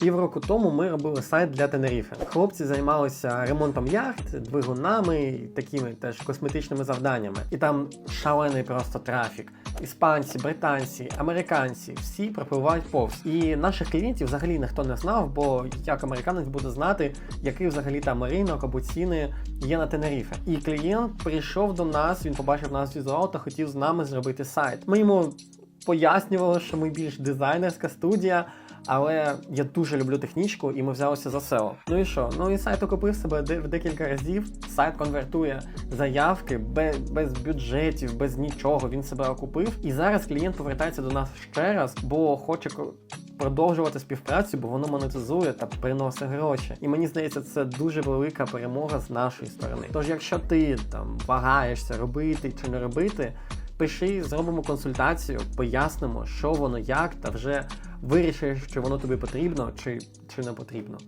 Півроку тому ми робили сайт для Тенеріфи. Хлопці займалися ремонтом яхт, двигунами, і такими теж косметичними завданнями. І там шалений просто трафік. Іспанці, британці, американці всі пропливають повз. І наших клієнтів взагалі ніхто не знав, бо як американець буде знати, який взагалі там ринок або ціни є на Тенеріфе. І клієнт прийшов до нас, він побачив наш візуал та хотів з нами зробити сайт. Ми йому пояснювали, що ми більш дизайнерська студія. Але я дуже люблю технічку, і ми взялися за SEO. Ну і що? Ну і сайт окупив себе в декілька разів. Сайт конвертує заявки без, без бюджетів, без нічого. Він себе окупив. І зараз клієнт повертається до нас ще раз, бо хоче продовжувати співпрацю, бо воно монетизує та приносить гроші. І мені здається, це дуже велика перемога з нашої сторони. Тож, якщо ти там вагаєшся робити чи не робити. Пиши, зробимо консультацію, пояснимо, що воно як, та вже вирішиш, чи воно тобі потрібно, чи, чи не потрібно.